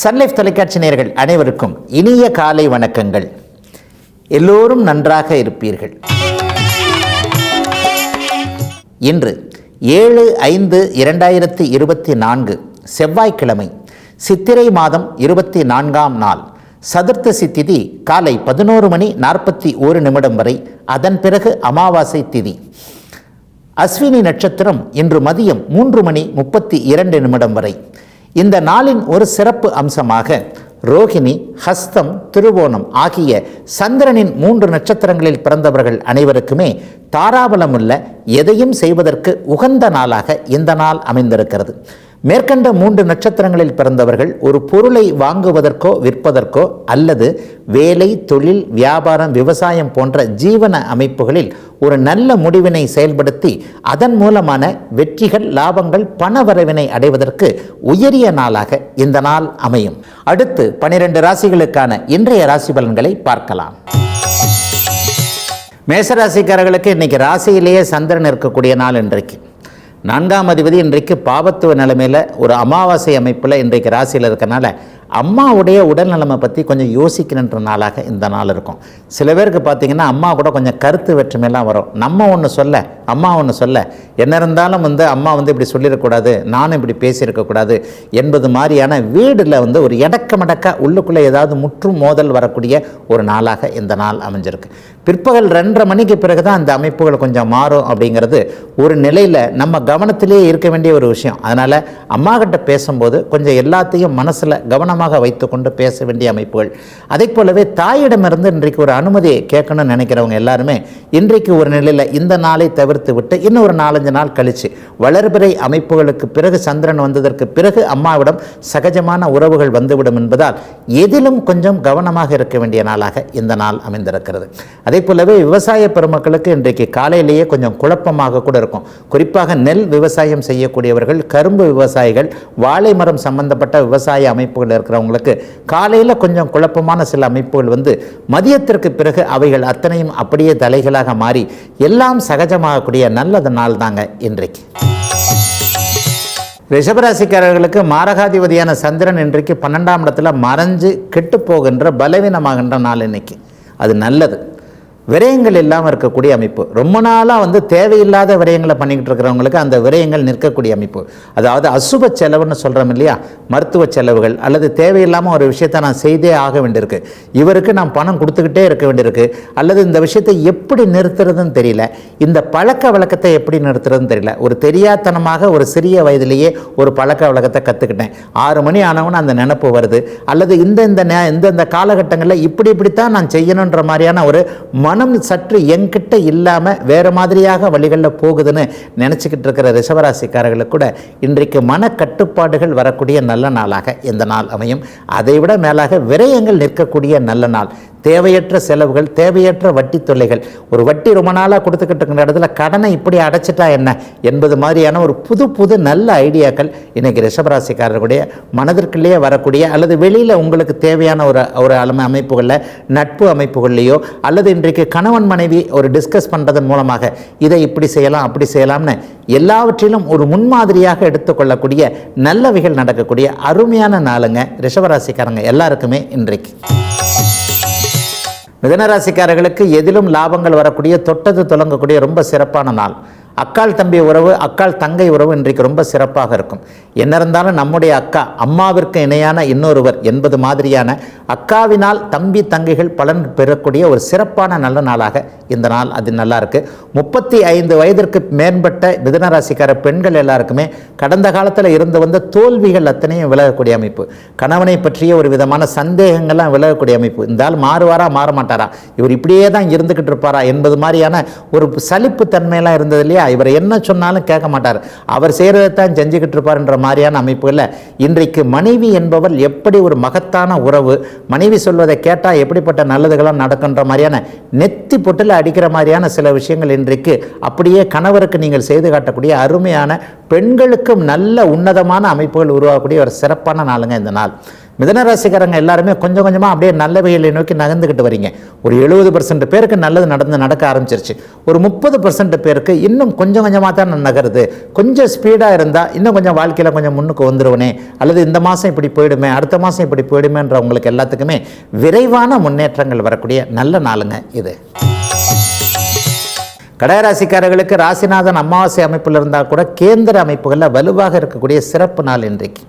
Sun Life தொலைக்காட்சி நேர்கள் அனைவருக்கும் இனிய காலை வணக்கங்கள். எல்லோரும் நன்றாக இருப்பீர்கள். இன்று ஏழு ஐந்து இரண்டாயிரத்தி இருபத்தி நான்கு செவ்வாய்க்கிழமை சித்திரை மாதம் இருபத்தி நான்காம் நாள் சதுர்த்தசி திதி காலை பதினோரு மணி நாற்பத்தி ஒரு நிமிடம் வரை அதன் பிறகு அமாவாசை திதி. அஸ்வினி நட்சத்திரம் இன்று மதியம் மூன்று மணி முப்பத்தி இரண்டு நிமிடம் வரை. இந்த நாளின் ஒரு சிறப்பு அம்சமாக ரோகிணி ஹஸ்தம் திருவோணம் ஆகிய சந்திரனின் மூன்று நட்சத்திரங்களில் பிறந்தவர்கள் அனைவருக்குமே தாராபலமுள்ள எதையும் செய்வதற்கு உகந்த நாளாக இந்த நாள் அமைந்திருக்கிறது. மேற்கண்ட மூன்று நட்சத்திரங்களில் பிறந்தவர்கள் ஒரு பொருளை வாங்குவதற்கோ விற்பதற்கோ அல்லது வேலை தொழில் வியாபாரம் விவசாயம் போன்ற ஜீவன அமைப்புகளில் ஒரு நல்ல முடிவினை செயல்படுத்தி அதன் மூலமான வெற்றிகள் லாபங்கள் பணவரவினை அடைவதற்கு உயரிய நாளாக இந்த நாள் அமையும். அடுத்து பனிரெண்டு ராசிகளுக்கான இன்றைய ராசி பலன்களை பார்க்கலாம். மேசராசிக்காரர்களுக்கு இன்னைக்கு ராசியிலேயே சந்திரன் இருக்கக்கூடிய நாள் இன்றைக்கு. நான்காம் அதிபதி இன்றைக்கு பாவத்துவ நிலைமையில் ஒரு அமாவாசை அமைப்பில் இன்றைக்கு ராசியில் இருக்கனால அம்மாவுடைய உடல்நலமை பற்றி கொஞ்சம் யோசிக்கணுன்ற நாளாக இந்த நாள் இருக்கும். சில பேருக்கு பார்த்தீங்கன்னா அம்மா கூட கொஞ்சம் கருத்து வெற்றுமையெல்லாம் வரும். நம்ம ஒன்று சொல்ல அம்மா ஒன்று சொல்ல. என்ன இருந்தாலும் வந்து அம்மா வந்து இப்படி சொல்லிடக்கூடாது நானும் இப்படி பேசியிருக்கக்கூடாது என்பது மாதிரியான வீடில் வந்து ஒரு இடக்கமடக்க உள்ளுக்குள்ளே ஏதாவது முற்றும் மோதல் வரக்கூடிய ஒரு நாளாக இந்த நாள் அமைஞ்சிருக்கு. பிற்பகல் ரெண்டரை மணிக்கு பிறகு தான் அந்த அமைப்புகள் கொஞ்சம் மாறும் அப்படிங்கிறது ஒரு நிலையில் நம்ம கவனத்திலேயே இருக்க வேண்டிய ஒரு விஷயம். அதனால் அம்மா கிட்ட பேசும்போது கொஞ்சம் எல்லாத்தையும் மனசில் கவனம் கவனமாக வைத்துக்கொண்டு பேச வேண்டிய அமைப்புகள். அதே போலவே தாயிடமிருந்து இன்றைக்கு ஒரு அனுமதியை கேட்கணும்னு நினைக்கிறவங்க எல்லாருமே இன்றைக்கு ஒரு நிலையில் இந்த நாளை தவிர்த்து விட்டு இன்னும் ஒரு நாலஞ்சு நாள் கழித்து வளர்பிறை அமைப்புகளுக்கு பிறகு சந்திரன் வந்ததற்கு பிறகு அம்மாவிடம் சகஜமான உறவுகள் வந்துவிடும் என்பதால் எதிலும் கொஞ்சம் கவனமாக இருக்க வேண்டிய நாளாக இந்த நாள் அமைந்திருக்கிறது. அதே போலவே விவசாய பெருமக்களுக்கு இன்றைக்கு காலையிலேயே கொஞ்சம் குழப்பமாக கூட இருக்கும். குறிப்பாக நெல் விவசாயம் செய்யக்கூடியவர்கள் கரும்பு விவசாயிகள் வாழை மரம் சம்பந்தப்பட்ட விவசாய அமைப்புகள் இருக்கிறவங்களுக்கு காலையில் கொஞ்சம் குழப்பமான சில அமைப்புகள் வந்து மதியத்திற்கு பிறகு அவைகள் அத்தனையும் அப்படியே தலைகளாக மாறி எல்லாம் சகஜமாகக்கூடிய நல்லது நாள் தாங்க இன்றைக்கு. ரிஷபராசிக்காரர்களுக்கு மாரகாதிபதியான சந்திரன் இன்றைக்கு பன்னெண்டாம் இடத்துல மறைஞ்சு கெட்டு போகின்ற பலவீனமாகின்ற நாள் இன்னைக்கு. அது நல்லது. விரயங்கள் இல்லாமல் இருக்கக்கூடிய அமைப்பு. ரொம்ப நாளாக வந்து தேவையில்லாத விரயங்களை பண்ணிக்கிட்டு இருக்கிறவங்களுக்கு அந்த விரயங்கள் நிற்கக்கூடிய அமைப்பு. அதாவது அசுப செலவுன்னு சொல்கிறோம் இல்லையா? மருத்துவ செலவுகள் அல்லது தேவையில்லாமல் ஒரு விஷயத்தை நான் செய்தே ஆக வேண்டியிருக்கு. இவருக்கு நான் பணம் கொடுத்துக்கிட்டே இருக்க வேண்டியிருக்கு. அல்லது இந்த விஷயத்தை எப்படி நிறுத்துறதுன்னு தெரியல. இந்த பழக்க வழக்கத்தை எப்படி நிறுத்துறதுன்னு தெரியல. ஒரு தெரியாத்தனமாக ஒரு சிறிய வயதிலேயே ஒரு பழக்க வழக்கத்தை கற்றுக்கிட்டேன் ஆறு மணி ஆனவன அந்த நினப்பு வருது. அல்லது இந்த இந்த இந்த இந்த காலகட்டங்களில் இப்படி இப்படித்தான் நான் செய்யணுன்ற மாதிரியான ஒரு மனம் சற்று என்கிட்ட இல்லாமல் வேறு மாதிரியாக வழிகளில் போகுதுன்னு நினச்சிக்கிட்டு இருக்கிற ரிஷபராசிக்காரர்களுக்கு கூட இன்றைக்கு மன கட்டுப்பாடுகள் வரக்கூடிய நல்ல நாளாக இந்த நாள் அமையும். அதைவிட மேலாக விரயங்கள் நிற்கக்கூடிய நல்ல நாள். தேவையற்ற செலவுகள் தேவையற்ற வட்டி தொல்லைகள். ஒரு வட்டி ரொம்ப நாளாக கொடுத்துக்கிட்டு இருக்கிற இடத்துல கடனை இப்படி அடைச்சிட்டா என்ன? என்பது மாதிரியான ஒரு புது புது நல்ல ஐடியாக்கள் இன்றைக்கி ரிஷபராசிக்காரர்களுடைய மனதிற்குள்ளேயே வரக்கூடிய அல்லது வெளியில் உங்களுக்கு தேவையான ஒரு ஒரு அலமை அமைப்புகளில் நட்பு அமைப்புகள்லேயோ அல்லது இன்றைக்கு கணவன் மனைவி ஒரு டிஸ்கஸ் பண்ணுறதன் மூலமாக இதை இப்படி செய்யலாம் அப்படி செய்யலாம்னு எல்லாவற்றிலும் ஒரு முன்மாதிரியாக எடுத்துக்கொள்ளக்கூடிய நல்லவைகள் நடக்கக்கூடிய அருமையான நாளுங்க ரிஷபராசிக்காரங்க எல்லாருக்குமே இன்றைக்கு. மிதனராசிக்காரர்களுக்கு எதிலும் லாபங்கள் வரக்கூடிய தொட்டது தொடங்கக்கூடிய ரொம்ப சிறப்பான நாள். அக்கால் தம்பி உறவு அக்கால் தங்கை உறவு இன்றைக்கு ரொம்ப சிறப்பாக இருக்கும். என்ன இருந்தாலும் நம்முடைய அக்கா அம்மாவிற்கு இணையான இன்னொருவர் என்பது மாதிரியான அக்காவினால் தம்பி தங்கைகள் பலன் பெறக்கூடிய ஒரு சிறப்பான நல்ல நாளாக இந்த நாள் அது நல்லா இருக்குது முப்பத்தி ஐந்து வயதிற்கு மேம்பட்ட மிதனராசிக்கார பெண்கள் எல்லாருக்குமே கடந்த காலத்தில் இருந்து வந்த தோல்விகள் அத்தனையும் விலகக்கூடிய அமைப்பு. கணவனை பற்றிய ஒரு விதமான சந்தேகங்கள்லாம் விலகக்கூடிய அமைப்பு. இந்த ஆள் மாறுவாரா மாற மாட்டாரா இவர் இப்படியே தான் இருந்துக்கிட்டு இருப்பாரா என்பது மாதிரியான ஒரு சலிப்பு தன்மையெல்லாம் இருந்தது இல்லையா? இவர் என்ன சொன்னாலும் கேட்க மாட்டார். அவர் செய்கிறதைத்தான் செஞ்சுக்கிட்டு இருப்பார்ன்ற மாதிரியான அமைப்புகளில் இன்றைக்கு மனைவி என்பவள் எப்படி ஒரு மகத்தான உறவு மனைவி சொல்வதை கேட்டால் எப்படிப்பட்ட நல்லதுகளாம் நடக்கின்ற மாதிரியான நெத்தி பொட்டில் அடிக்கிற மாதிரியான சில விஷயங்கள் இன்றைக்கு அப்படியே கணவருக்கு நீங்கள் செய்து காட்டக்கூடிய அருமையான பெண்களுக்கும் நல்ல உன்னதமான அமைப்புகள் உருவாகக்கூடிய ஒரு சிறப்பான நாளுங்க இந்த நாள். மிதனராசிக்காரங்க எல்லாருமே கொஞ்சம் கொஞ்சமாக அப்படியே நல்ல வகையை நோக்கி நகர்ந்துக்கிட்டு வரீங்க. ஒரு எழுபது பர்சன்ட் பேருக்கு நல்லது நடந்து நடக்க ஆரம்பிச்சிருச்சு. ஒரு முப்பது பர்சன்ட் பேருக்கு இன்னும் கொஞ்சம் கொஞ்சமாக தான் நகருது. கொஞ்சம் ஸ்பீடாக இருந்தால் இன்னும் கொஞ்சம் வாழ்க்கையில் கொஞ்சம் முன்னுக்கு வந்துருவனே. அல்லது இந்த மாதம் இப்படி போயிடுமே அடுத்த மாதம் இப்படி போயிடுமேன்றவங்களுக்கு எல்லாத்துக்குமே விரைவான முன்னேற்றங்கள் வரக்கூடிய நல்ல நாளுங்க இது. கடகராசிக்காரர்களுக்கு ராசிநாதன் அமாவாசை அமைப்பில் இருந்தால் கூட கேந்திர அமைப்புகளில் வலுவாக இருக்கக்கூடிய சிறப்பு நாள் இன்றைக்கு.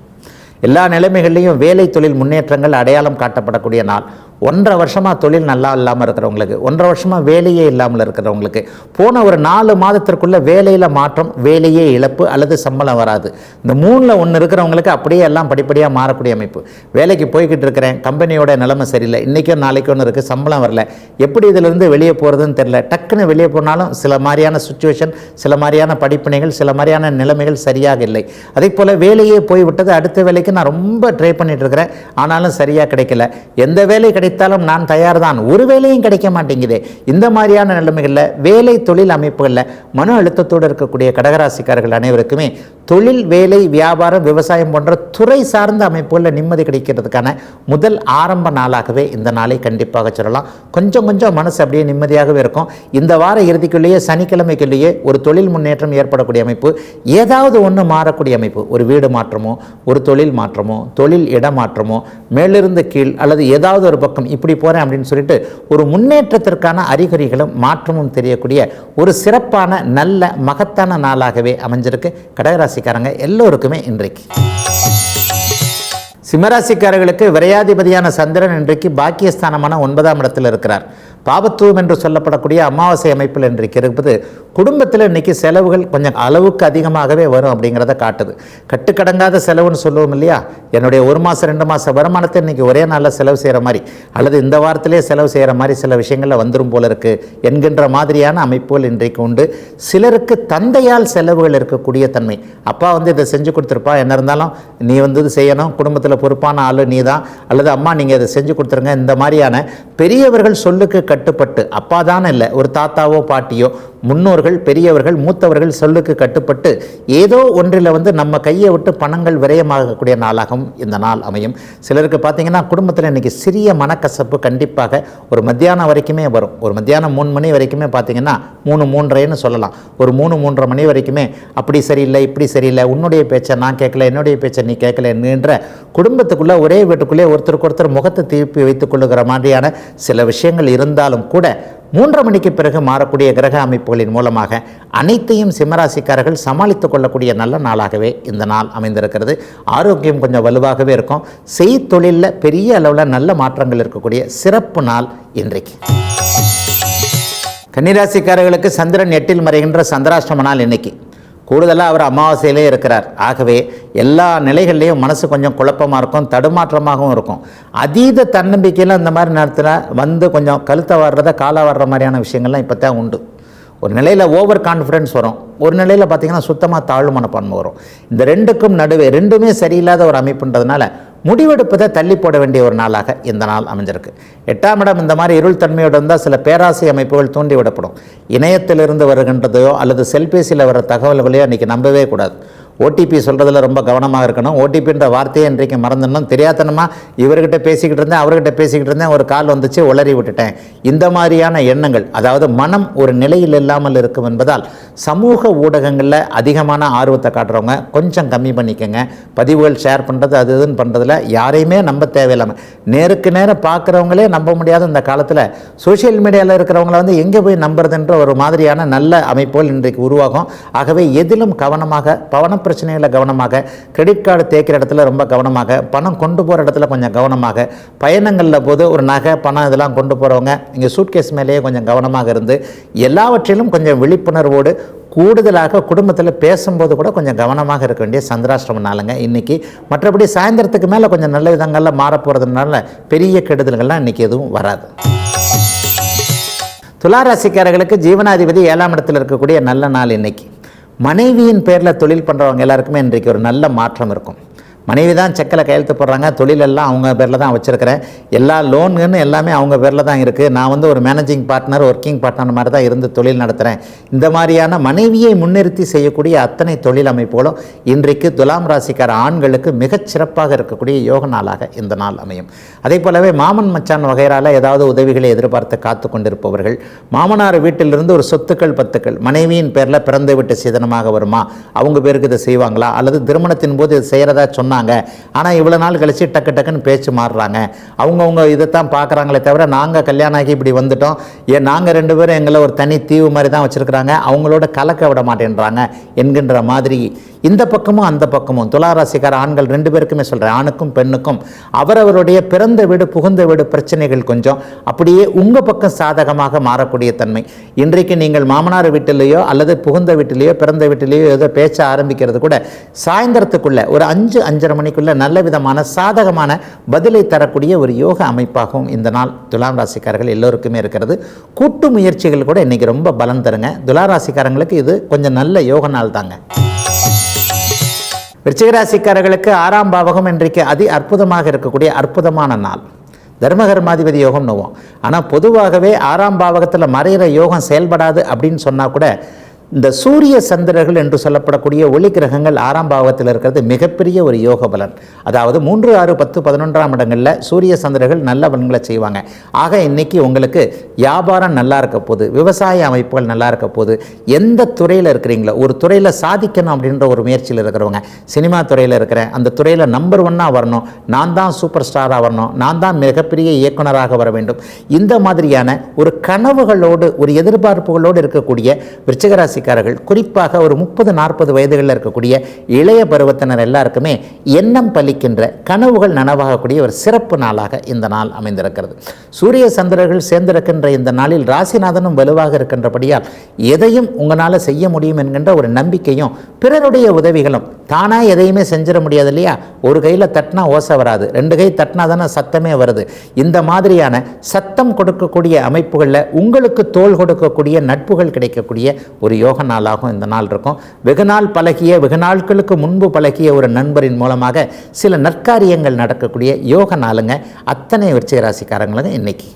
எல்லா நிலைமைகள்லையும் வேலை தொழில் முன்னேற்றங்கள் அடையாளம் காட்டப்படக்கூடிய நாள். ஒன்றரை வருஷமாக தொழில் நல்லா இல்லாமல் இருக்கிறவங்களுக்கு ஒன்றரை வருஷமாக வேலையே இல்லாமல் இருக்கிறவங்களுக்கு போன ஒரு நாலு மாதத்திற்குள்ளே வேலையில் மாற்றம் வேலையே இழப்பு அல்லது சம்பளம் வராது. இந்த மூணில் ஒன்று இருக்கிறவங்களுக்கு அப்படியே எல்லாம் படிப்படியாக மாறக்கூடிய அமைப்பு. வேலைக்கு போய்கிட்டு இருக்கிறேன் கம்பெனியோட நிலைமை சரியில்லை இன்றைக்கும் நாளைக்கு ஒன்று இருக்குது சம்பளம் வரல. எப்படி இதிலிருந்து வெளியே போகிறதுன்னு தெரில டக்குன்னு வெளியே போனாலும் சில மாதிரியான சுச்சுவேஷன் சில மாதிரியான படிப்பினைகள் சில மாதிரியான நிலைமைகள் சரியாக இல்லை. அதே போல் வேலையே போய்விட்டது அடுத்த வேலைக்கு நான் ரொம்ப ட்ரை பண்ணிகிட்டு இருக்கிறேன் ஆனாலும் சரியாக கிடைக்கல. எந்த வேலை கிடைத்தாலும் நான் தயார் தான் ஒரு வேலையும் கிடைக்க மாட்டேங்குது. இந்த மாதிரியான நிலைமைகளில் வேலை தொழில் அமைப்புகளில் மன அழுத்தத்தோடு இருக்கக்கூடிய கடகராசிக்காரர்கள் அனைவருக்குமே தொழில் வேலை வியாபாரம் விவசாயம் போன்ற துறை சார்ந்த அமைப்புகளில் நிம்மதி கிடைக்கிறதுக்கான முதல் ஆரம்ப நாளாகவே இந்த நாளை கண்டிப்பாக சொல்லலாம். கொஞ்சம் கொஞ்சம் மனசு அப்படியே நிம்மதியாகவே இருக்கும். இந்த வார இறுதிக்குள்ளேயே சனிக்கிழமைக்குள்ளேயே ஒரு தொழில் முன்னேற்றம் ஏற்படக்கூடிய அமைப்பு ஏதாவது ஒன்று மாறக்கூடிய அமைப்பு. ஒரு வீடு மாற்றமோ ஒரு தொழில் மாற்றமோ தொழில் இடமாற்றமோ மேலிருந்து கீழ் அல்லது ஏதாவது ஒரு பக்கம் இப்படி போகிறேன் அப்படின்னு சொல்லிட்டு ஒரு முன்னேற்றத்திற்கான அறிகுறிகளும் மாற்றமும் தெரியக்கூடிய ஒரு சிறப்பான நல்ல மகத்தான நாளாகவே அமைஞ்சிருக்கு. கடகராசிக்காரங்க எல்லோருக்குமே இன்றைக்கு. சிம்மராசிக்காரர்களுக்கு விரையாதிபதியான சந்திரன் இன்றைக்கு பாக்கியஸ்தானமான ஒன்பதாம் இடத்தில் இருக்கிறார். பாபத்துவம் என்று சொல்லப்படக்கூடிய அமாவாசை அமைப்பில் இன்றைக்கு இருப்பது குடும்பத்தில் இன்றைக்கி செலவுகள் கொஞ்சம் அளவுக்கு அதிகமாகவே வரும் அப்படிங்கிறத காட்டுது. கட்டுக்கடங்காத செலவுன்னு சொல்லுவோம் இல்லையா? என்னுடைய ஒரு மாதம் ரெண்டு மாதம் வருமானத்தை இன்றைக்கி ஒரே நாளில் செலவு செய்கிற மாதிரி அல்லது இந்த வாரத்திலே செலவு செய்கிற மாதிரி சில விஷயங்களில் வந்துடும் போல இருக்குது என்கின்ற மாதிரியான அமைப்புகள் இன்றைக்கு உண்டு. சிலருக்கு தந்தையால் செலவுகள் இருக்கக்கூடிய தன்மை. அப்பா வந்து இதை செஞ்சு கொடுத்துருப்பா என்ன இருந்தாலும் நீ வந்து செய்யணும் குடும்பத்தில் பொறுப்பான ஆள் நீ தான் அல்லது அம்மா நீங்கள் இதை செஞ்சு கொடுத்துருங்க. இந்த மாதிரியான பெரியவர்கள் சொல்லுக்கு கட்டுப்பட்டு அப்பா தானே இல்லை ஒரு தாத்தாவோ பாட்டியோ முன்னோர்கள் பெரியவர்கள் மூத்தவர்கள் சொல்லுக்கு கட்டுப்பட்டு ஏதோ ஒன்றில் வந்து நம்ம கையை விட்டு பணங்கள் விரயமாகக்கூடிய நாளாகவும் இந்த நாள் அமையும். சிலருக்கு பார்த்தீங்கன்னா குடும்பத்தில் இன்றைக்கி சிறிய மனக்கசப்பு கண்டிப்பாக ஒரு மத்தியானம் வரைக்குமே வரும். ஒரு மத்தியானம் மூணு மணி வரைக்குமே பார்த்தீங்கன்னா மூணு மூன்றரைன்னு சொல்லலாம். ஒரு மூணு மூன்றரை மணி வரைக்குமே அப்படி சரியில்லை இப்படி சரியில்லை உன்னுடைய பேச்சை நான் கேட்கல என்னுடைய பேச்சை நீ கேட்கல என்கின்ற குடும்பத்துக்குள்ளே ஒரே வீட்டுக்குள்ளே ஒருத்தருக்கு ஒருத்தர் முகத்தை திருப்பி வைத்துக் கொள்ளுகிற மாதிரியான சில விஷயங்கள் இருந்தாலும் கூட மூன்றரை மணிக்கு பிறகு மாறக்கூடிய கிரக அமைப்புகளின் மூலமாக அனைத்தையும் சிம்மராசிக்காரர்கள் சமாளித்துக் கொள்ளக்கூடிய நல்ல நாளாகவே இந்த நாள் அமைந்திருக்கிறது. ஆரோக்கியம் கொஞ்சம் வலுவாகவே இருக்கும். செய்தொழிலில் பெரிய அளவில் நல்ல மாற்றங்கள் இருக்கக்கூடிய சிறப்பு நாள் இன்றைக்கு. கன்னிராசிக்காரர்களுக்கு சந்திரன் எட்டில் மறைகின்ற சந்திராஷ்டம நாள் இன்னைக்கு. கூடுதலாக அவர் அமாவாசையிலே இருக்கிறார். ஆகவே எல்லா நிலைகள்லேயும் மனசு கொஞ்சம் குழப்பமாக இருக்கும் தடுமாற்றமாகவும் இருக்கும். அதீத தன்னம்பிக்கையில் இந்த மாதிரி நேரத்தில் வந்து கொஞ்சம் கழுத்தை வர்றத காலாக வர்ற மாதிரியான விஷயங்கள்லாம் இப்போ தான் உண்டு. ஒரு நிலையில் ஓவர் கான்ஃபிடென்ஸ் வரும். ஒரு நிலையில் பார்த்தீங்கன்னா சுத்தமாக தாழ்வு மனப்பான்மை வரும். இந்த ரெண்டுக்கும் நடுவே ரெண்டுமே சரியில்லாத ஒரு அமைப்புன்றதுனால முடிவெடுப்பதை தள்ளி போட வேண்டிய ஒரு நாளாக இந்த நாள் அமைஞ்சிருக்கு. எட்டாம் இடம் இந்த மாதிரி இருள் தன்மையோடு இருந்தால் சில பேராசை அமைப்புகள் தூண்டி விடப்படும் இணையத்திலிருந்து வருகின்றதையோ அல்லது செல்பேசியில் வர தகவல்களையோ இன்றைக்கி நம்பவே கூடாது. ஓடிபி சொல்கிறதுல ரொம்ப கவனமாக இருக்கணும். ஓடிபின்ற வார்த்தையை இன்றைக்கு மறந்துடணும். தெரியாதனமாக இவர்கிட்ட பேசிக்கிட்டு இருந்தேன் அவர்கிட்ட பேசிக்கிட்டு இருந்தேன் ஒரு கால் வந்துச்சு உளறி விட்டுட்டேன். இந்த மாதிரியான எண்ணங்கள் அதாவது மனம் ஒரு நிலையில் இல்லாமல் இருக்கும் என்பதால் சமூக ஊடகங்களில் அதிகமான ஆர்வத்தை காட்டுறவங்க கொஞ்சம் கம்மி பண்ணிக்கோங்க. பதிவுகள் ஷேர் பண்ணுறது அது இதுன்னு பண்ணுறதுல யாரையுமே நம்ப தேவையில்லாமல் நேருக்கு நேரம் பார்க்குறவங்களே நம்ப முடியாத இந்த காலத்தில் சோஷியல் மீடியாவில் இருக்கிறவங்கள வந்து எங்கே போய் நம்புறதுன்ற ஒரு மாதிரியான நல்ல அமைப்புகள் இன்றைக்கு உருவாகும். ஆகவே எதிலும் கவனமாக கவனம் பிரச்சனைகளில் கவனமாக கிரெடிட் கார்டு தேய்க்கிற இடத்துல ரொம்ப கவனமாக பணம் கொண்டு போகிற இடத்துல கொஞ்சம் கவனமாக பயணங்களில் போது ஒரு நகை பணம் இதெல்லாம் கொண்டு போகிறவங்க இங்கே சூட்கேஸ் மேலேயே கொஞ்சம் கவனமாக இருந்து எல்லாவற்றிலும் கொஞ்சம் விழிப்புணர்வோடு கூடுதலாக குடும்பத்தில் பேசும்போது கூட கொஞ்சம் கவனமாக இருக்க வேண்டிய சந்திராஷ்டிரம நாளுங்க. இன்றைக்கி மற்றபடி சாயந்தரத்துக்கு மேலே கொஞ்சம் நல்ல விதங்களில் மாறப்போகிறதுனால பெரிய கெடுதல்கள்லாம் இன்றைக்கி எதுவும் வராது. துளாராசிக்காரர்களுக்கு ஜீவனாதிபதி ஏழாம் இடத்தில் இருக்கக்கூடிய நல்ல நாள் இன்னைக்கு. மனைவியின் பேரில் தொழில் பண்ணுறவங்க எல்லாருக்குமே இன்றைக்கு ஒரு நல்ல மாற்றம் இருக்கும். மனைவி தான் செக்கில் கையெழுத்து போடுறாங்க. தொழிலெல்லாம் அவங்க பேரில் தான் வச்சுருக்கிறேன். எல்லா லோனுன்னு எல்லாமே அவங்க பேரில் தான் இருக்குது நான் வந்து ஒரு மேனேஜிங் பார்ட்னர் ஒர்க்கிங் பார்ட்னர் மாதிரி தான் இருந்து தொழில் நடத்துகிறேன் இந்த மாதிரியான மனைவியை முன்னிறுத்தி செய்யக்கூடிய அத்தனை தொழில் அமைப்புகளும் இன்றைக்கு துலாம் ராசிக்கார ஆண்களுக்கு மிகச்சிறப்பாக இருக்கக்கூடிய யோக நாளாக இந்த நாள் அமையும். அதே போலவே மாமன் மச்சான் வகைரால ஏதாவது உதவிகளை எதிர்பார்த்து காத்து கொண்டிருப்பவர்கள் மாமனார் வீட்டிலிருந்து ஒரு சொத்துக்கள் பத்துக்கள் மனைவியின் பேரில் பிறந்து விட்டு சீதனமாக வருமா? அவங்க பேருக்கு இதை செய்வாங்களா? அல்லது திருமணத்தின் போது இது செய்கிறதா சொன்னாங்க. ஆனால் இவ்வளோ நாள் கழிச்சு டக்கு டக்குன்னு பேச்சு மாறுறாங்க. அவங்கவுங்க இதைத்தான் பார்க்குறாங்களே தவிர நாங்கள் கல்யாணம் ஆகி இப்படி வந்துட்டோம். ஏன் நாங்கள் ரெண்டு பேரும் எங்களை ஒரு தனி தீவு மாதிரி தான் வச்சுருக்குறாங்க. அவங்களோட கலக்க விட மாட்டேன்றாங்க என்கின்ற மாதிரி. இந்த பக்கமும் அந்த பக்கமும். துளாராசிக்கார ஆண்கள் ரெண்டு பேருக்குமே சொல்கிறேன் ஆணுக்கும் பெண்ணுக்கும். அவரவருடைய பிறந்த வீடு புகுந்த வீடு பிரச்சனைகள் கொஞ்சம். அப்படியே உங்கள் பக்கம் சாதகமாக மாறக்கூடிய தன்மை. இன்றைக்கு நீங்கள் மாமனார் வீட்டிலேயோ அல்லது புகுந்த வீட்டிலேயோ பிறந்த வீட்டிலேயோ ஏதோ பேச்ச ஆரம்பிக்கிறது கூட சாயந்தரத்துக்குள்ளே ஒரு அஞ்சு அஞ்சு அஞ்சரை மணிக்குள்ளே நல்ல விதமான சாதகமான பதிலை தரக்கூடிய ஒரு யோக அமைப்பாகவும் இந்த நாள் துலாம் ராசிக்காரர்கள் எல்லோருக்குமே இருக்கிறது. கூட்டு முயற்சிகள் கூட இன்றைக்கி ரொம்ப பலம் தருங்க. துலா ராசிக்காரங்களுக்கு இது கொஞ்சம் நல்ல யோக நாள் தாங்க. விருச்சிகராசிக்காரர்களுக்கு ஆறாம் பாவகம் இன்றைக்கு அதி அற்புதமாக இருக்கக்கூடிய அற்புதமான நாள். தர்மகர்மாதிபதி யோகம் நோவோம். ஆனால் பொதுவாகவே ஆறாம் பாவகத்தில் மறைகிற யோகம் செயல்படாது அப்படின்னு சொன்னால் கூட இந்த சூரிய சந்திரர்கள் என்று சொல்லப்படக்கூடிய ஒளி கிரகங்கள் ஆறாம் பாவத்தில் இருக்கிறது மிகப்பெரிய ஒரு யோக பலன். அதாவது மூன்று ஆறு பத்து பதினொன்றாம் இடங்களில் சூரிய சந்திரர்கள் நல்ல பலன்களை செய்வாங்க. ஆக இன்னைக்கு உங்களுக்கு வியாபாரம் நல்லா இருக்க போகுது விவசாய அமைப்புகள் நல்லா இருக்க போகுது. எந்த துறையில் இருக்கிறீங்களோ ஒரு துறையில் சாதிக்கணும் அப்படின்ற ஒரு முயற்சியில் இருக்கிறவங்க சினிமா துறையில் இருக்கிறேன் அந்த துறையில் நம்பர் ஒன்னாக வரணும் நான் தான் சூப்பர் ஸ்டாராக வரணும் நான் தான் மிகப்பெரிய இயக்குனராக வர வேண்டும். இந்த மாதிரியான ஒரு கனவுகளோடு ஒரு எதிர்பார்ப்புகளோடு இருக்கக்கூடிய விருச்சிகராசி ராசிக்காரர்கள் குறிப்பாக ஒரு முப்பது நாற்பது வயதுகளில் இருக்கக்கூடிய இளைய பருவத்தினர் எல்லாருக்குமே எண்ணம் பலிக்கின்ற கனவுகள் நனவாகக்கூடிய ஒரு சிறப்பு நாளாக இந்த நாள் அமைந்திருக்கிறது. சூரிய சந்திரர்கள் சேர்ந்திருக்கின்ற இந்த நாளில் ராசிநாதனும் வலுவாக இருக்கின்றபடியால் எதையும் உங்களால் செய்ய முடியும் என்கின்ற ஒரு நம்பிக்கையும் பிறருடைய உதவிகளும் தானாக எதையுமே செஞ்சிட முடியாது இல்லையா ஒரு கையில் தட்டினா ஓசை வராது. ரெண்டு கை தட்டினா தானே சத்தமே வருது. இந்த மாதிரியான சத்தம் கொடுக்கக்கூடிய அமைப்புகளில் உங்களுக்கு தோல் கொடுக்கக்கூடிய நட்புகள் கிடைக்கக்கூடிய ஒரு யோக நாளாகவும் இந்த நாள் இருக்கும். வெகு நாள் பழகிய வெகு நாட்களுக்கு முன்பு பழகிய ஒரு நண்பரின் மூலமாக சில நற்காரியங்கள் நடக்கக்கூடிய யோக நாளுங்க அத்தனை விருச்சிக ராசிக்காரங்களுங்க இன்னைக்கு.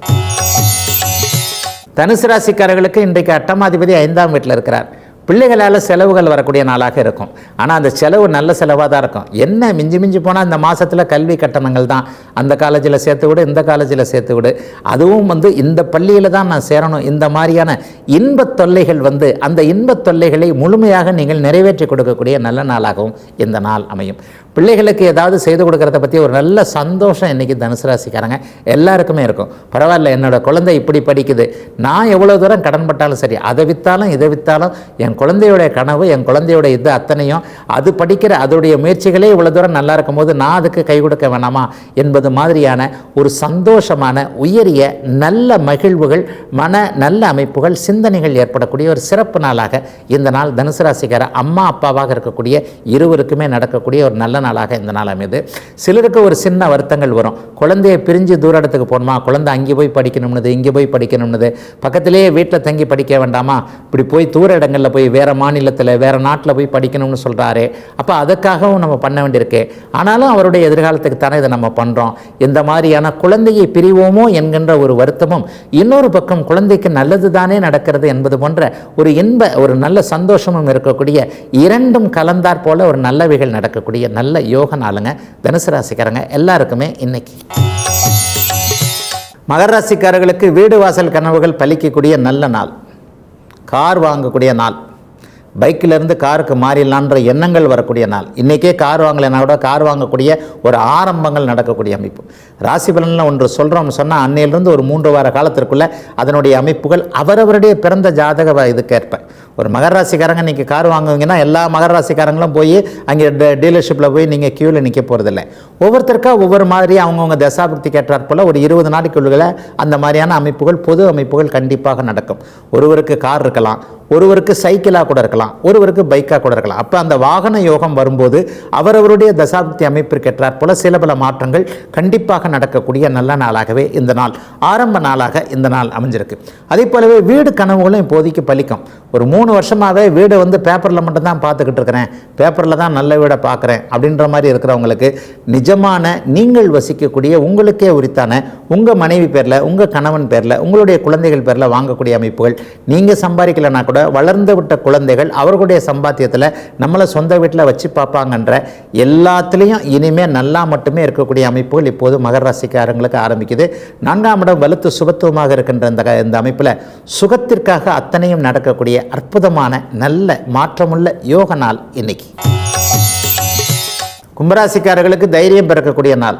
தனுசு ராசிக்காரர்களுக்கு இன்றைக்கு அட்டமாதிபதி ஐந்தாம் வீட்டில் இருக்கிறார். பிள்ளைகளால் செலவுகள் வரக்கூடிய நாளாக இருக்கும். ஆனால் அந்த செலவு நல்ல செலவாக தான் இருக்கும். என்ன மிஞ்சி மிஞ்சி போனால் இந்த மாதத்தில் கல்வி கட்டணங்கள் தான். அந்த காலேஜில் சேர்த்து விடு இந்த காலேஜில் சேர்த்து விடு. அதுவும் வந்து இந்த பள்ளியில் தான் நான் சேரணும். இந்த மாதிரியான இன்பத் தொல்லைகள் வந்து அந்த இன்பத் தொல்லைகளை முழுமையாக நீங்கள் நிறைவேற்றி கொடுக்கக்கூடிய நல்ல நாளாகவும் இந்த நாள் அமையும். பிள்ளைகளுக்கு ஏதாவது செய்து கொடுக்கறத பற்றி ஒரு நல்ல சந்தோஷம் இன்றைக்கி தனுசு ராசிக்காரங்க எல்லாருக்குமே இருக்கும். பரவாயில்ல என்னோட குழந்தை இப்படி படிக்குது. நான் எவ்வளோ தூரம் கடன்பட்டாலும் சரி அதை விற்றாலும் இதை விற்றாலும் என் குழந்தையுடைய கனவு என் குழந்தையோட இது அத்தனையும் அது படிக்கிற அதோடைய முயற்சிகளே இவ்வளோ தூரம் நல்லா இருக்கும்போது நான் அதுக்கு கை கொடுக்க வேணாமா என்பது மாதிரியான ஒரு சந்தோஷமான உயரிய நல்ல மகிழ்வுகள் மன நல்ல அமைப்புகள் சிந்தனைகள் ஏற்படக்கூடிய ஒரு சிறப்பு நாளாக இந்த நாள் தனுசு ராசிக்கார அம்மா அப்பாவாக இருக்கக்கூடிய இருவருக்குமே நடக்கக்கூடிய ஒரு நல்ல நாள் நாளாக இந்த நாள் அமைது. சிலருக்கு ஒரு சின்ன வருத்தங்கள் வரும். குழந்தைய பிரிஞ்சு தூர இடத்துக்கு போகணுமா? குழந்தை அங்கே போய் படிக்கணும்னுது இங்கே போய் படிக்கணும்னுது. பக்கத்திலேயே வீட்டில் தங்கி படிக்க வேண்டாமா? இப்படி போய் தூர இடங்களில் போய் வேறு மாநிலத்தில் வேறு நாட்டில் போய் படிக்கணும்னு சொல்கிறாரு அப்போ அதுக்காகவும் நம்ம பண்ண வேண்டியிருக்கு. ஆனாலும் அவருடைய எதிர்காலத்துக்கு தானே இதை நம்ம பண்ணுறோம் இந்த மாதிரியான குழந்தையை பிரிவோமோ என்கின்ற ஒரு வருத்தமும் இன்னொரு பக்கம் குழந்தைக்கு நல்லது தானே நடக்கிறது என்பது போன்ற ஒரு இன்ப ஒரு நல்ல சந்தோஷமும் இருக்கக்கூடிய இரண்டும் கலந்தாற் போல ஒரு நல்லவைகள் நடக்கக்கூடிய நல்ல யோக நாளுங்க. தனுசு ராசிக்காரங்க எல்லாருக்குமே இன்னைக்கு. மகர ராசிக்காரர்களுக்கு வீடு வாசல் கனவுகள் பலிக்கக்கூடிய நல்ல நாள். கார் வாங்கக்கூடிய நாள். பைக்கிலேருந்து காருக்கு மாறிடலான்ற எண்ணங்கள் வரக்கூடிய நாள். இன்றைக்கே கார் வாங்கலைன்னா கூட கார் வாங்கக்கூடிய ஒரு ஆரம்பங்கள் நடக்கக்கூடிய அமைப்பு. ராசி பலனில் ஒன்று சொல்கிறோம்னு சொன்னால் அன்னையிலிருந்து ஒரு மூன்று வார காலத்திற்குள்ளே அதனுடைய அமைப்புகள் அவரவருடைய பிறந்த ஜாதக இதுக்கேற்ப. ஒரு மகர ராசிக்காரங்க இன்றைக்கி கார் வாங்குவீங்கன்னா எல்லா மகர ராசிக்காரங்களும் போய் அங்கே டீலர்ஷிப்பில் போய் நீங்கள் க்யூவில் நிற்க போகிறதில்ல ஒவ்வொருத்தருக்கா ஒவ்வொரு மாதிரி அவங்கவுங்க தசாபக்தி கேட்டார் போல் ஒரு இருபது நாளைக்குள்ள அந்த மாதிரியான அமைப்புகள் பொது அமைப்புகள் கண்டிப்பாக நடக்கும். ஒருவருக்கு கார் இருக்கலாம் ஒருவருக்கு சைக்கிளாக கூட இருக்கலாம் ஒருவருக்கு பைக்காக கூட இருக்கலாம். அப்போ அந்த வாகன யோகம் வரும்போது அவரவருடைய தசாப்தி அமைப்பிற்கேற்றார் போல சில பல மாற்றங்கள் கண்டிப்பாக நடக்கக்கூடிய நல்ல நாளாகவே இந்த நாள் ஆரம்ப நாளாக இந்த நாள் அமைஞ்சிருக்கு. அதே போலவே வீடு கனவுகளும் இப்போதைக்கு பலிக்கும். ஒரு மூணு மூணு வருஷமாகவே வீடு வந்து பேப்பரில் மட்டும்தான் பார்த்துக்கிட்டு இருக்கிறேன். பேப்பரில் தான் நல்ல வீடை பார்க்குறேன் அப்படின்ற மாதிரி இருக்கிறவங்களுக்கு நிஜமான நீங்கள் வசிக்கக்கூடிய உங்களுக்கே உரித்தான உங்கள் மனைவி பேரில் உங்கள் கணவன் பேரில் உங்களுடைய குழந்தைகள் பேரில் வாங்கக்கூடிய அமைப்புகள் நீங்கள் சம்பாதிக்கலைன்னா கூட வளர்ந்து விட்ட குழந்தைகள் அவர்களுடைய சம்பாத்தியத்தில் நம்மளை சொந்த வீட்டில் வச்சு பார்ப்பாங்கன்ற எல்லாத்துலேயும் இனிமேல் நல்லா மட்டுமே இருக்கக்கூடிய அமைப்புகள் இப்போது மகர ராசிக்காரங்களுக்கு ஆரம்பிக்குது. நான்காம் இடம் வலுத்து சுபத்துவமாக இருக்கின்ற இந்த இந்த அமைப்பில் சுகத்திற்காக அத்தனையும் நடக்கக்கூடிய அற்புதமான நல்ல மாற்றமுள்ள யோக நாள் இன்னைக்கு. கும்பராசிக்காரர்களுக்கு தைரியம் பிறக்கக்கூடிய நாள்.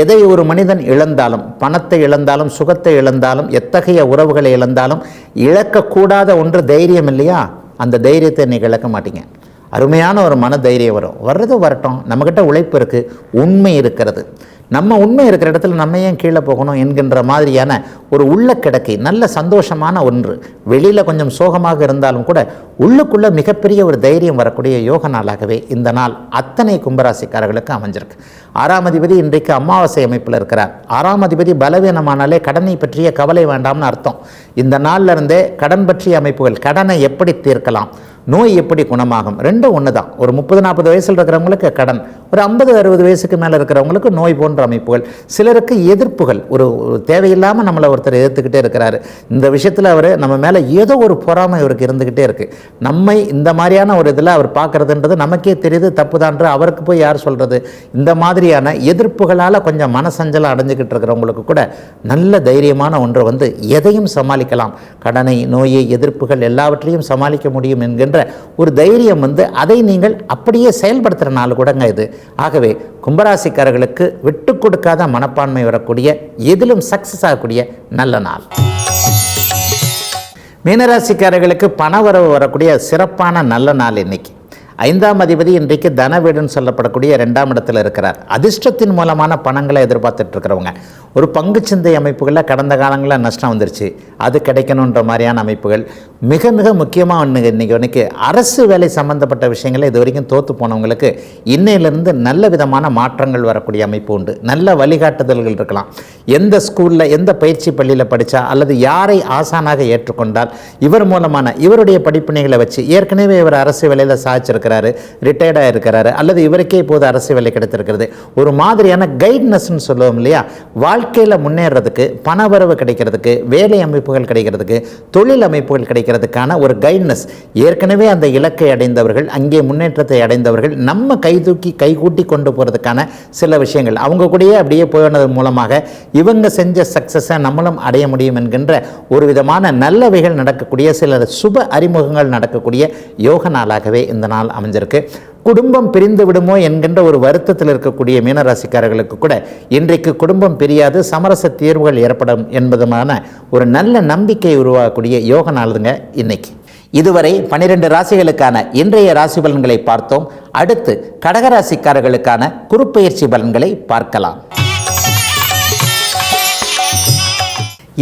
எதை ஒரு மனிதன் இழந்தாலும் பணத்தை இழந்தாலும் சுகத்தை இழந்தாலும் எத்தகைய உறவுகளை இழந்தாலும் இழக்கக்கூடாத ஒன்று தைரியம் இல்லையா? அந்த தைரியத்தை இன்றைக்கி இழக்க மாட்டீங்க. அருமையான ஒரு மன தைரியம் வரும். வர்றது வரட்டும். நம்மக்கிட்ட உழைப்பு இருக்குது உண்மை இருக்கிறது. நம்ம உண்மை இருக்கிற இடத்துல நம்ம ஏன் கீழே போகணும் என்கின்ற மாதிரியான ஒரு உள்ள கிடக்கை நல்ல சந்தோஷமான ஒன்று வெளியில் கொஞ்சம் சோகமாக இருந்தாலும் கூட உள்ளுக்குள்ளே மிகப்பெரிய ஒரு தைரியம் வரக்கூடிய யோக நாளாகவே இந்த நாள் அத்தனை கும்பராசிக்காரர்களுக்கு அமைஞ்சிருக்கு. ஆறாம் அதிபதி இன்றைக்கு அமாவாசை அமைப்பில் இருக்கிறார். ஆறாம் அதிபதி பலவீனமானாலே கடனை பற்றிய கவலை வேண்டாம்னு அர்த்தம். இந்த நாள்ல இருந்தே கடன் பற்றிய அமைப்புகள் கடனை எப்படி தீர்க்கலாம்? நோய் எப்படி குணமாகும்? ரெண்டும் ஒன்று தான் ஒரு முப்பது நாற்பது வயசில் இருக்கிறவங்களுக்கு கடன் ஒரு ஐம்பது அறுபது வயசுக்கு மேலே இருக்கிறவங்களுக்கு நோய் போன்ற அமைப்புகள். சிலருக்கு எதிர்ப்புகள் ஒரு தேவையில்லாமல் நம்மளை ஒருத்தர் எதிர்த்துக்கிட்டே இருக்கிறாரு. இந்த விஷயத்தில் அவர் நம்ம மேலே ஏதோ ஒரு பொறாமை இவருக்கு இருந்துக்கிட்டே இருக்குது நம்மை இந்த மாதிரியான ஒரு இதில் அவர் பார்க்குறதுன்றது நமக்கே தெரியுது தப்புதான்ற அவருக்கு போய் யார் சொல்கிறது இந்த மாதிரியான எதிர்ப்புகளால் கொஞ்சம் மனசஞ்சலம் அடைஞ்சிக்கிட்டு இருக்கிறவங்களுக்கு கூட நல்ல தைரியமான ஒன்று வந்து எதையும் சமாளிக்கலாம். கடனை நோயை எதிர்ப்புகள் எல்லாவற்றையும் சமாளிக்க முடியும் என்கின்ற ஒரு தைரியம் வந்து அதை நீங்கள் அப்படியே செயல்படுத்துகிற நாள் கூடங்க இது. ஆகவே கும்பராசிக்காரர்களுக்கு விட்டு கொடுக்காத மனப்பான்மை வரக்கூடிய எதிலும் சக்ஸஸ் ஆகக்கூடிய நல்ல நாள். மீனராசிக்காரர்களுக்கு பண வரவு வரக்கூடிய சிறப்பான நல்ல நாள் இன்னைக்கு. ஐந்தாம் அதிபதி இன்றைக்கு தனவீடுன்னு சொல்லப்படக்கூடிய ரெண்டாம் இடத்துல இருக்கிறார். அதிர்ஷ்டத்தின் மூலமான பணங்களை எதிர்பார்த்துட்டு இருக்கிறவங்க ஒரு பங்குச்சந்தை அமைப்புகளில் கடந்த காலங்களில் நஷ்டம் வந்துருச்சு. அது கிடைக்கணுன்ற மாதிரியான அமைப்புகள். மிக மிக முக்கியமாக ஒன்று இன்றைக்கி இன்னைக்கு அரசு வேலை சம்பந்தப்பட்ட விஷயங்களை இது வரைக்கும் தோற்று போனவங்களுக்கு இன்னையிலிருந்து நல்ல விதமான மாற்றங்கள் வரக்கூடிய அமைப்பு உண்டு. நல்ல வழிகாட்டுதல்கள் இருக்கலாம். எந்த ஸ்கூலில் எந்த பயிற்சி பள்ளியில் படித்தா அல்லது யாரை ஆசானாக ஏற்றுக்கொண்டால் இவர் மூலமான இவருடைய படிப்பினைகளை வச்சு ஏற்கனவே இவர் அரசு வேலையில் இருக்கிறாரு ரிட்டையர்டாக இருக்கிறாரு அல்லது இவருக்கே இப்போது அரசு வேலை கிடைத்திருக்கிறது. ஒரு மாதிரியான கைட்னஸ்ன்னு சொல்லுவோம் இல்லையா? வாழ்க்கையில் முன்னேறதுக்கு பணவரவு கிடைக்கிறதுக்கு வேலை அமைப்புகள் கிடைக்கிறதுக்கு தொழில் அமைப்புகள் கிடைக்கிறதுக்கான ஒரு கைட்னஸ் ஏற்கனவே அந்த இலக்கை அடைந்தவர்கள் அங்கே முன்னேற்றத்தை அடைந்தவர்கள் நம்ம கைதூக்கி கைகூட்டி கொண்டு போகிறதுக்கான சில விஷயங்கள். அவங்க கூடயே அப்படியே போனது மூலமாக இவங்க செஞ்ச சக்ஸஸை நம்மளும் அடைய முடியும் என்கின்ற ஒரு விதமான நல்லவைகள் நடக்கக்கூடிய சில சுப அறிமுகங்கள் நடக்கக்கூடிய யோக நாளாகவே இந்த நாள் அமைஞ்சிருக்கு. குடும்பம் பிரிந்து விடுமோ என்கின்ற ஒரு வருத்தத்தில் இருக்கக்கூடிய மீனராசிக்காரர்களுக்கு கூட இன்றைக்கு குடும்பம் பிரியாது சமரச தீர்வுகள் ஏற்படும் என்பதுமான ஒரு நல்ல நம்பிக்கை உருவாகக்கூடிய யோக நாளுங்க இன்னைக்கு. இதுவரை பனிரெண்டு ராசிகளுக்கான இன்றைய ராசி பலன்களை பார்த்தோம். அடுத்து கடகராசிக்காரர்களுக்கான குறுப்பெயர்ச்சி பலன்களை பார்க்கலாம்.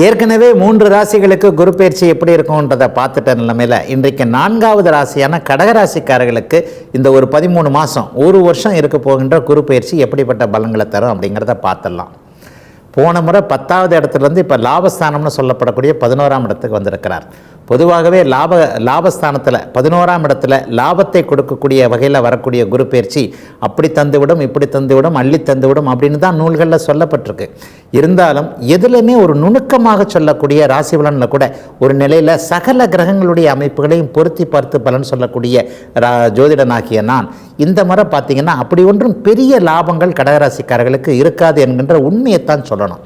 ஏற்கனவே மூன்று ராசிகளுக்கு குரு பயிற்சி எப்படி இருக்கும்ன்றதை பார்த்துட்ட நிலைமையில். இன்றைக்கு நான்காவது ராசியான கடகராசிக்காரர்களுக்கு இந்த ஒரு பதிமூணு மாதம் ஒரு வருஷம் இருக்க போகின்ற குரு பயிற்சி எப்படிப்பட்ட பலன்களை தரும் அப்படிங்கிறத பார்த்துடலாம். போன முறை பத்தாவது இடத்துலேருந்து இப்போ லாபஸ்தானம்னு சொல்லப்படக்கூடிய பதினோராம் இடத்துக்கு வந்திருக்கிறார். பொதுவாகவே லாப லாபஸ்தானத்தில் பதினோராம் இடத்துல லாபத்தை கொடுக்கக்கூடிய வகையில் வரக்கூடிய குரு பயிற்சி அப்படி தந்துவிடும் இப்படி தந்துவிடும் அள்ளி தந்துவிடும் அப்படின்னு தான் நூல்களில் சொல்லப்பட்டிருக்கு. இருந்தாலும் எதுலையுமே ஒரு நுணுக்கமாக சொல்லக்கூடிய ராசி பலனில் கூட ஒரு நிலையில் சகல கிரகங்களுடைய அமைப்புகளையும் பொருத்தி பார்த்து பலன் சொல்லக்கூடிய ரா- ஜோதிடனாகிய நான் இந்த முறை பார்த்தீங்கன்னா அப்படி ஒன்றும் பெரிய லாபங்கள் கடகராசிக்காரர்களுக்கு இருக்காது என்கின்ற உண்மையைத்தான் சொல்லணும்.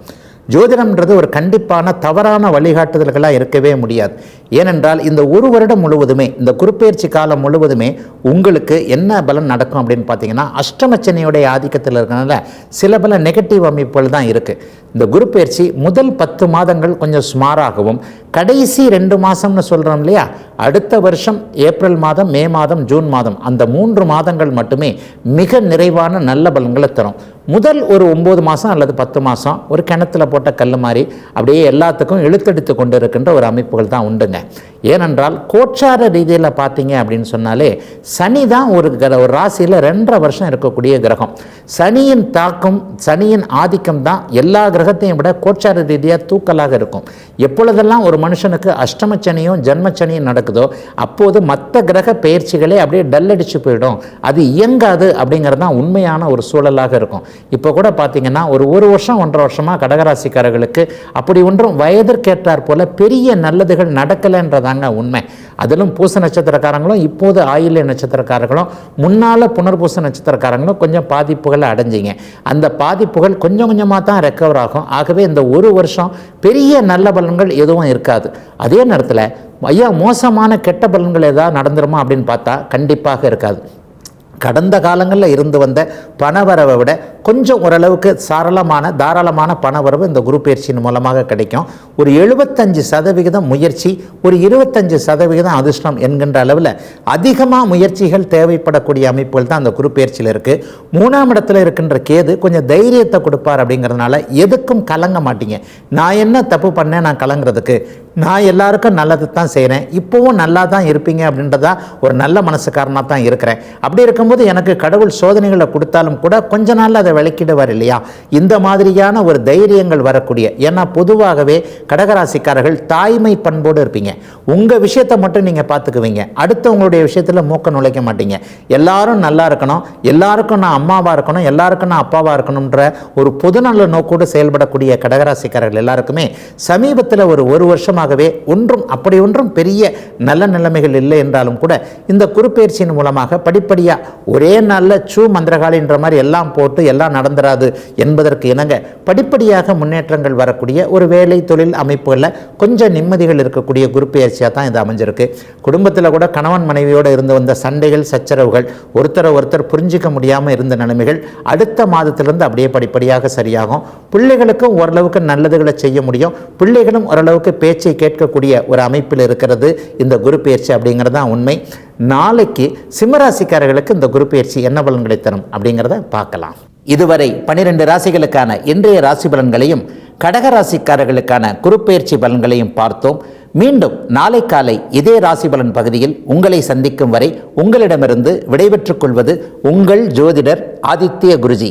ஜோதிடம்ன்றது ஒரு கண்டிப்பான தவறான வழிகாட்டுதல்களாக இருக்கவே முடியாது. ஏனென்றால் இந்த ஒரு வருடம் முழுவதுமே இந்த குறுப்பெயர்ச்சி காலம் முழுவதுமே உங்களுக்கு என்ன பலன் நடக்கும் அப்படின்னு பார்த்தீங்கன்னா அஷ்டமச்சனையுடைய ஆதிக்கத்தில் இருக்கிறனால சில பல நெகட்டிவ் அமைப்புகள் தான் இருக்குது இந்த குருப்பெயர்ச்சி முதல் பத்து மாதங்கள் கொஞ்சம் சுமாராகவும் கடைசி ரெண்டு மாதம்னு சொல்கிறோம் இல்லையா? அடுத்த வருஷம் ஏப்ரல் மாதம் மே மாதம் ஜூன் மாதம் அந்த மூன்று மாதங்கள் மட்டுமே மிக நிறைவான நல்ல பலன்களை தரும். முதல் ஒரு ஒம்பது மாதம் அல்லது பத்து மாதம் ஒரு கிணத்துல போட்ட கல் மாதிரி அப்படியே எல்லாத்துக்கும் இழுத்தெடுத்து கொண்டு இருக்கின்ற ஒரு அமைப்புகள் தான் உண்டுங்க. ஏனென்றால் கோச்சார ரீதியில் பார்த்தீங்க அப்படின்னு சொன்னாலே சனி தான் ஒரு கிர ஒரு ராசியில் ரெண்டரை வருஷம் இருக்கக்கூடிய கிரகம். சனியின் தாக்கம் சனியின் ஆதிக்கம் தான் எல்லா கிரகத்தையும் விட கோச்சார ரீதியாக தூக்கலாக இருக்கும். எப்பொழுதெல்லாம் ஒரு மனுஷனுக்கு அஷ்டமச்சனியும் ஜென்மச்சனியும் நடக்குதோ அப்போது மற்ற கிரக பயிற்சிகளே அப்படியே டல்லடிச்சு போயிடும். அது இயங்காது அப்படிங்கிறது தான் உண்மையான ஒரு சூழலாக இருக்கும். இப்போ கூட பார்த்தீங்கன்னா ஒரு ஒரு வருஷம் ஒன்றரை வருஷமாக கடகராசிக்காரர்களுக்கு அப்படி ஒன்றும் வயதிற்கேற்றார் போல பெரிய நல்லதுகள் நடக்கலைன்றதாங்க உண்மை. அதிலும் பூச நட்சத்திரக்காரங்களும் இப்போது ஆயில்ய நட்சத்திரக்காரர்களும் முன்னால் புனர்பூச நட்சத்திரக்காரங்களும் கொஞ்சம் பாதிப்புகளை அடைஞ்சிங்க. அந்த பாதிப்புகள் கொஞ்சம் கொஞ்சமாக தான் ரெக்கவர் ஆகும். ஆகவே இந்த ஒரு வருஷம் பெரிய நல்ல பலன்கள் எதுவும் இருக்காது. அதே நேரத்தில் ஐயா மோசமான கெட்ட பலன்கள் ஏதாவது நடந்துருமா அப்படின்னு பார்த்தா கண்டிப்பாக இருக்காது. கடந்த காலங்களில் இருந்து வந்த பணவரவை விட கொஞ்சம் ஓரளவுக்கு சாரளமான தாராளமான பணவரவு இந்த குரு பயிற்சியின் மூலமாக கிடைக்கும். ஒரு எழுபத்தஞ்சு சதவிகிதம் முயற்சி ஒரு இருபத்தஞ்சு சதவிகிதம் அதிர்ஷ்டம் என்கின்ற அளவில் அதிகமாக முயற்சிகள் தேவைப்படக்கூடிய அமைப்புகள் தான் அந்த குரு பயிற்சியில் இருக்குது மூணாம் இடத்துல இருக்கின்ற கேது கொஞ்சம் தைரியத்தை கொடுப்பார் அப்படிங்கிறதுனால எதுக்கும் கலங்க மாட்டீங்க. நான் என்ன தப்பு பண்ணேன் நான் கலங்குறதுக்கு. நான் எல்லாருக்கும் நல்லது தான் செய்கிறேன் இப்போவும் நல்லா தான் இருப்பீங்க அப்படின்றதா ஒரு நல்ல மனசுக்காரனாக தான் இருக்கிறேன். அப்படி இருக்கும்போது எனக்கு கடவுள் சோதனைகளை கொடுத்தாலும் கூட கொஞ்ச நாள் அதை விளக்கிடுவார் இல்லையா இந்த மாதிரியான ஒரு தைரியங்கள் வரக்கூடிய ஏன்னா பொதுவாகவே கடகராசிக்காரர்கள் தாய்மை பண்போடு இருப்பீங்க. உங்கள் விஷயத்தை மட்டும் நீங்கள் பார்த்துக்குவீங்க. அடுத்தவங்களுடைய விஷயத்தில் மூக்க நுழைக்க மாட்டீங்க. எல்லாரும் நல்லா இருக்கணும். எல்லாருக்கும் நான் அம்மாவாக இருக்கணும். எல்லாருக்கும் நான் அப்பாவாக இருக்கணுன்ற ஒரு பொதுநல நோக்கோடு செயல்படக்கூடிய கடகராசிக்காரர்கள் எல்லாருக்குமே சமீபத்தில் ஒரு ஒரு வருஷமாகவே ஒன்றும் அப்படி ஒன்றும் பெரிய நல்ல நிலைமைகள் இல்லை என்றாலும் கூட இந்த குறுப்பெயர்ச்சியின் மூலமாக படிப்படியாக ஒரே நாளில் சூ மந்திரகாலின்ற மாதிரி எல்லாம் போட்டு எல்லாம் நடந்துராது என்பதற்கு இணங்க படிப்படியாக முன்னேற்றங்கள் வரக்கூடிய ஒரு வேலை தொழில் அமைப்புகளில் கொஞ்சம் நிம்மதிகள் இருக்கக்கூடிய குருப்பெயர்ச்சியாக தான் இது அமைஞ்சிருக்கு. குடும்பத்தில் கூட கணவன் மனைவியோடு இருந்து வந்த சண்டைகள் சச்சரவுகள் ஒருத்தரை ஒருத்தர் புரிஞ்சிக்க முடியாமல் இருந்த நிலைமைகள் அடுத்த மாதத்திலிருந்து அப்படியே படிப்படியாக சரியாகும். பிள்ளைகளுக்கும் ஓரளவுக்கு நல்லதுகளை செய்ய முடியும். பிள்ளைகளும் ஓரளவுக்கு பேச்சை கேட்கக்கூடிய ஒரு அமைப்பில் இருக்கிறது இந்த குரு பயிற்சி அப்படிங்கிறது தான் உண்மை. நாளைக்கு சிம்மராசிக்காரர்களுக்கு இந்த குரு பயிற்சி என்ன பலன்களை தரும் அப்படிங்கிறத பார்க்கலாம். இதுவரை பனிரெண்டு ராசிகளுக்கான இன்றைய ராசி பலன்களையும் கடக ராசிக்காரர்களுக்கான குருப்பெயர்ச்சி பலன்களையும் பார்த்தோம். மீண்டும் நாளை காலை இதே ராசி பலன் பகுதியில் உங்களை சந்திக்கும் வரை உங்களிடமிருந்து விடைபெற்றுக் கொள்வது உங்கள் ஜோதிடர் ஆதித்ய குருஜி.